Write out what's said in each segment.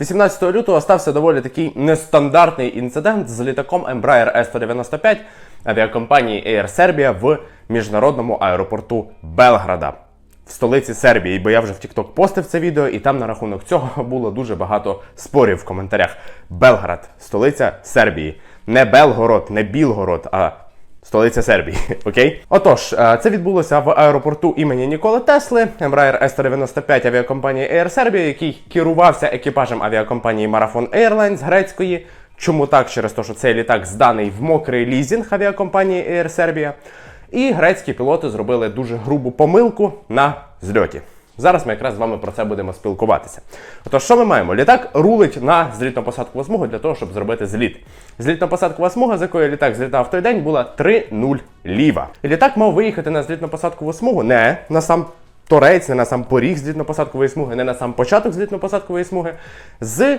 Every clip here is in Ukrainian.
18 лютого стався доволі такий нестандартний інцидент з літаком Embraer S-195 авіакомпанії Air Serbia в міжнародному аеропорту Белграда в столиці Сербії. Бо я вже в TikTok постив це відео, і там на рахунок цього було дуже багато спорів в коментарях. Белград, столиця Сербії. Не Белгород, не Білгород, а Столиця Сербії, окей? Отож, е, це відбулося в аеропорту імені Ніколи Тесли, Embraer S-195 авіакомпанії Air Serbia, який керувався екіпажем авіакомпанії Marathon Airlines грецької. Чому так? Через те, що цей літак зданий в мокрий лізінг авіакомпанії Air Serbia. І грецькі пілоти зробили дуже грубу помилку на зльоті. Зараз ми якраз з вами про це будемо спілкуватися. Отож, що ми маємо? Літак рулить на злітно-посадкову смугу для того, щоб зробити зліт. Злітно-посадкова смуга, з якої літак злітав в той день, була 3-0 ліва. Літак мав виїхати на злітно-посадкову смугу не на сам торець, не на сам поріг злітно-посадкової смуги, не на сам початок злітно-посадкової смуги, з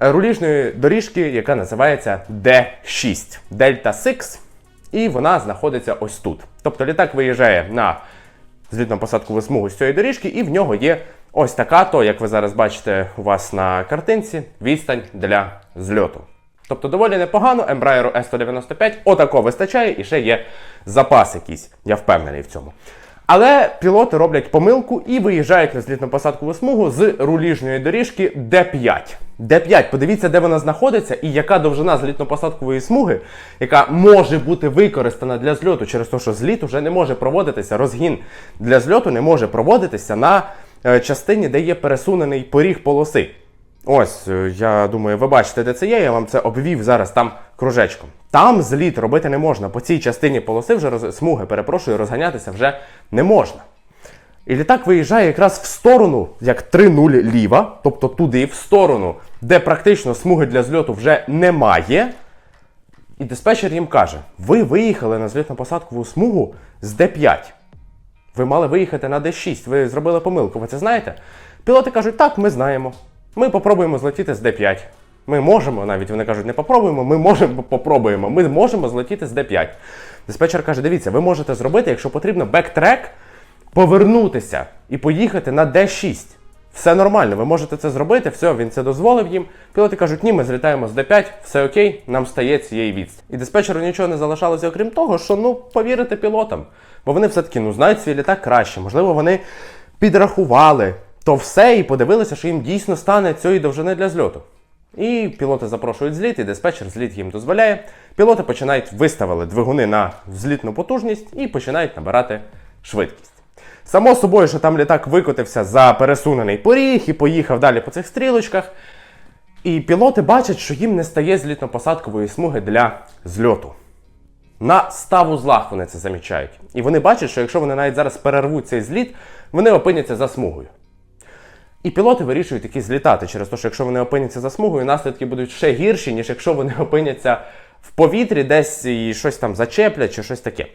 руліжної доріжки, яка називається D6 Delta 6, і вона знаходиться ось тут. Тобто літак виїжджає на злітно-посадкову смугу з цієї доріжки, і в нього є ось така, то, як ви зараз бачите у вас на картинці, відстань для зльоту. Тобто доволі непогано, Embraer S-195 отако вистачає і ще є запас якийсь, я впевнений в цьому. Але пілоти роблять помилку і виїжджають на злітно-посадкову смугу з руліжної доріжки D5. D5, подивіться, де вона знаходиться і яка довжина злітно-посадкової смуги, яка може бути використана для зльоту через те, що зліт вже не може проводитися, розгін для зльоту не може проводитися на е, частині, де є пересунений поріг полоси. Ось, е, я думаю, ви бачите, де це є. Я вам це обвів зараз там кружечком. Там зліт робити не можна. По цій частині полоси вже роз... смуги, перепрошую, розганятися вже не можна. І літак виїжджає якраз в сторону, як 3-0 ліва, тобто туди, в сторону, де практично смуги для зльоту вже немає. І диспетчер їм каже: ви виїхали на злітно-посадкову смугу з Д5. Ви мали виїхати на Д6, ви зробили помилку, ви це знаєте? Пілоти кажуть, так, ми знаємо. Ми попробуємо злетіти з Д5. Ми можемо, навіть вони кажуть, не попробуємо, ми можемо попробуємо. Ми можемо злетіти з Д5. Диспетчер каже: дивіться, ви можете зробити, якщо потрібно, бектрек, повернутися і поїхати на Д6. Все нормально, ви можете це зробити, все, він це дозволив їм. Пілоти кажуть, ні, ми злітаємо з Д5, все окей, нам стає цієї відстань. І диспетчеру нічого не залишалося, окрім того, що ну повірити пілотам. Бо вони все-таки ну, знають свій літак краще. Можливо, вони підрахували то все і подивилися, що їм дійсно стане цієї довжини для зльоту. І пілоти запрошують зліт, і диспетчер зліт їм дозволяє. Пілоти починають виставили двигуни на злітну потужність і починають набирати швидкість. Само собою, що там літак викотився за пересунений поріг і поїхав далі по цих стрілочках. І пілоти бачать, що їм не стає злітно-посадкової смуги для зльоту. На 100 вузлах вони це замічають. І вони бачать, що якщо вони навіть зараз перервуть цей зліт, вони опиняться за смугою. І пілоти вирішують таки злітати через те, що якщо вони опиняться за смугою, наслідки будуть ще гірші, ніж якщо вони опиняться в повітрі, десь і щось там зачеплять чи щось таке.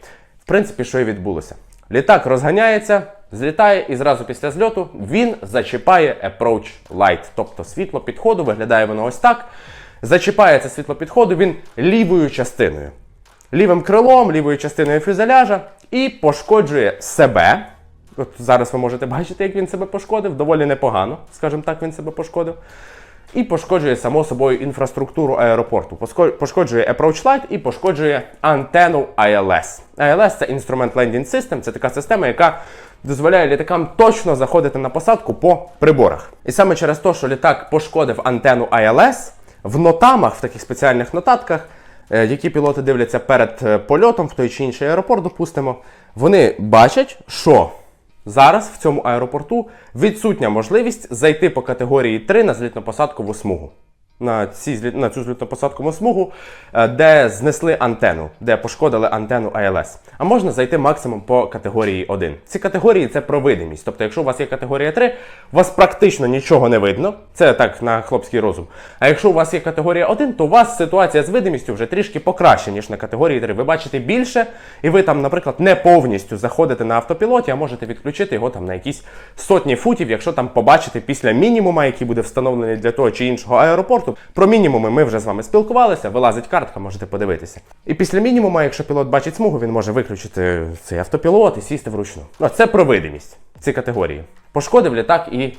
В принципі, що і відбулося. Літак розганяється, злітає, і зразу після зльоту він зачіпає approach light, тобто світло підходу, виглядає воно ось так. Зачіпає це світло підходу він лівою частиною. Лівим крилом, лівою частиною фюзеляжа і пошкоджує себе. От зараз ви можете бачити, як він себе пошкодив, доволі непогано, скажімо так, він себе пошкодив. І пошкоджує само собою інфраструктуру аеропорту. Пошкоджує approach light і пошкоджує антенну ILS. ILS це Instrument Landing System, це така система, яка дозволяє літакам точно заходити на посадку по приборах. І саме через те, що літак пошкодив антенну ILS, в нотамах, в таких спеціальних нотатках, е, які пілоти дивляться перед е, польотом в той чи інший аеропорт, допустимо, вони бачать, що Зараз в цьому аеропорту відсутня можливість зайти по категорії 3 на злітно-посадкову смугу. На, ці, на цю злітно-посадкову смугу, е, де знесли антенну, де пошкодили антенну ILS. А можна зайти максимум по категорії 1. Ці категорії це про видимість. Тобто, якщо у вас є категорія 3, у вас практично нічого не видно. Це так на хлопський розум. А якщо у вас є категорія 1, то у вас ситуація з видимістю вже трішки покраще, ніж на категорії 3. Ви бачите більше, і ви там, наприклад, не повністю заходите на автопілоті, а можете відключити його там на якісь сотні футів, якщо там побачите після мінімума, який буде встановлений для того чи іншого аеропорту. Про мінімуми ми вже з вами спілкувалися, вилазить картка, можете подивитися. І після мінімума, якщо пілот бачить смугу, він може виключити цей автопілот і сісти вручну. Ну, це про видимість, ці категорії. Пошкодив літак і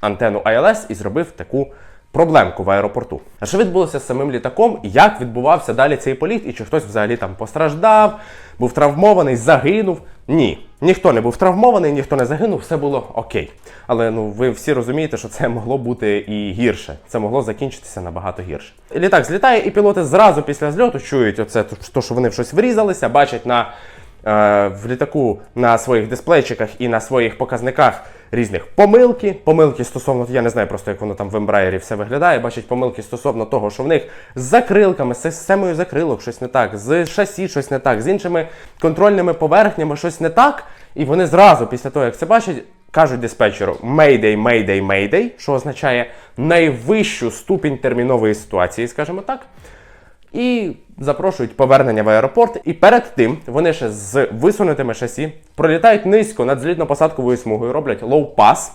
антенну ILS і зробив таку проблемку в аеропорту. А що відбулося з самим літаком? Як відбувався далі цей політ, і чи хтось взагалі там постраждав, був травмований, загинув? Ні, ніхто не був травмований, ніхто не загинув, все було окей. Але ну ви всі розумієте, що це могло бути і гірше. Це могло закінчитися набагато гірше. Літак злітає, і пілоти зразу після зльоту чують оце, то, що вони в щось врізалися, бачать на е, в літаку на своїх дисплейчиках і на своїх показниках різних помилки. Помилки стосовно, я не знаю просто, як воно там в ембраєрі все виглядає. Бачать помилки стосовно того, що в них з закрилками, з системою закрилок щось не так, з шасі щось не так, з іншими контрольними поверхнями щось не так. І вони зразу після того, як це бачать, кажуть диспетчеру Mayday, Mayday, Mayday, що означає найвищу ступінь термінової ситуації, скажімо так. І запрошують повернення в аеропорт. І перед тим вони ще з висунутими шасі пролітають низько над злітно-посадковою смугою, роблять лоу-пас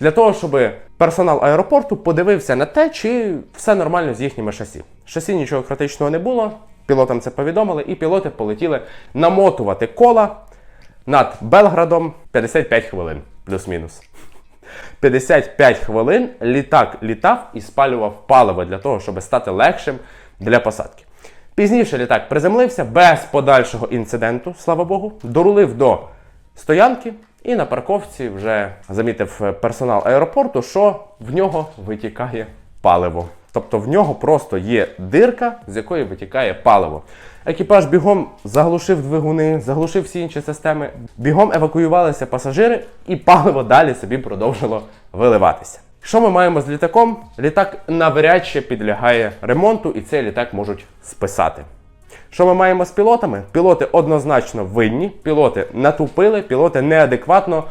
для того, щоб персонал аеропорту подивився на те, чи все нормально з їхніми шасі. Шасі нічого критичного не було. Пілотам це повідомили, і пілоти полетіли намотувати кола над Белградом 55 хвилин, плюс-мінус. 55 хвилин літак літав і спалював паливо для того, щоб стати легшим для посадки. Пізніше літак приземлився без подальшого інциденту, слава Богу, дорулив до стоянки і на парковці вже замітив персонал аеропорту, що в нього витікає паливо. Тобто в нього просто є дирка, з якої витікає паливо. Екіпаж бігом заглушив двигуни, заглушив всі інші системи, бігом евакуювалися пасажири, і паливо далі собі продовжило виливатися. Що ми маємо з літаком? Літак навряд чи підлягає ремонту, і цей літак можуть списати. Що ми маємо з пілотами? Пілоти однозначно винні, пілоти натупили, пілоти неадекватно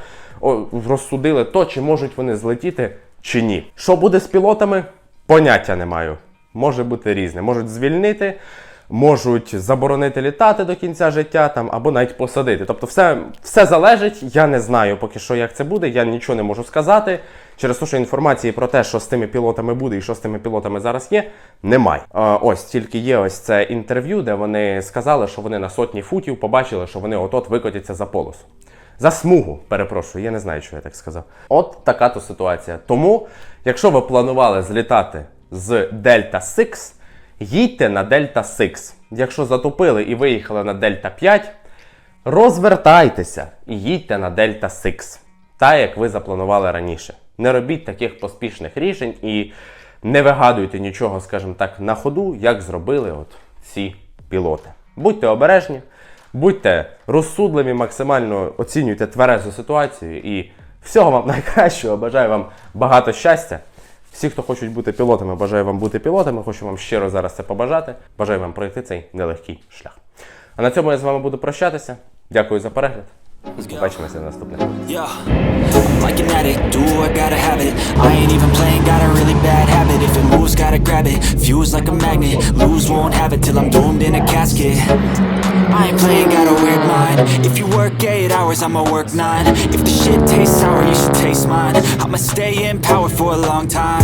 розсудили то, чи можуть вони злетіти, чи ні. Що буде з пілотами? Поняття не маю. Може бути різне. Можуть звільнити, можуть заборонити літати до кінця життя там, або навіть посадити. Тобто, все, все залежить. Я не знаю поки що, як це буде. Я нічого не можу сказати. Через те, що інформації про те, що з тими пілотами буде і що з тими пілотами зараз є, немає. Ось тільки є ось це інтерв'ю, де вони сказали, що вони на сотні футів побачили, що вони от-от викотяться за полосу. За смугу, перепрошую, я не знаю, що я так сказав. От така то ситуація. Тому, якщо ви планували злітати з Delta 6, їдьте на Delta 6. Якщо затопили і виїхали на Delta 5, розвертайтеся і їдьте на Delta 6, так як ви запланували раніше. Не робіть таких поспішних рішень і не вигадуйте нічого, скажімо так, на ходу, як зробили от ці пілоти. Будьте обережні, будьте розсудливі, максимально оцінюйте тверезу ситуацію і всього вам найкращого. Бажаю вам багато щастя. Всі, хто хочуть бути пілотами, бажаю вам бути пілотами. Хочу вам щиро зараз це побажати. Бажаю вам пройти цей нелегкий шлях. А на цьому я з вами буду прощатися. Дякую за перегляд. Побачимося наступного. Yeah, It If it moves, gotta grab it, fuse like a magnet. Lose, won't have it till I'm doomed in a casket. I ain't playing, got a weird mind If you work 8 hours, I'ma work 9 If the shit tastes sour, you should taste mine. I'ma stay in power for a long time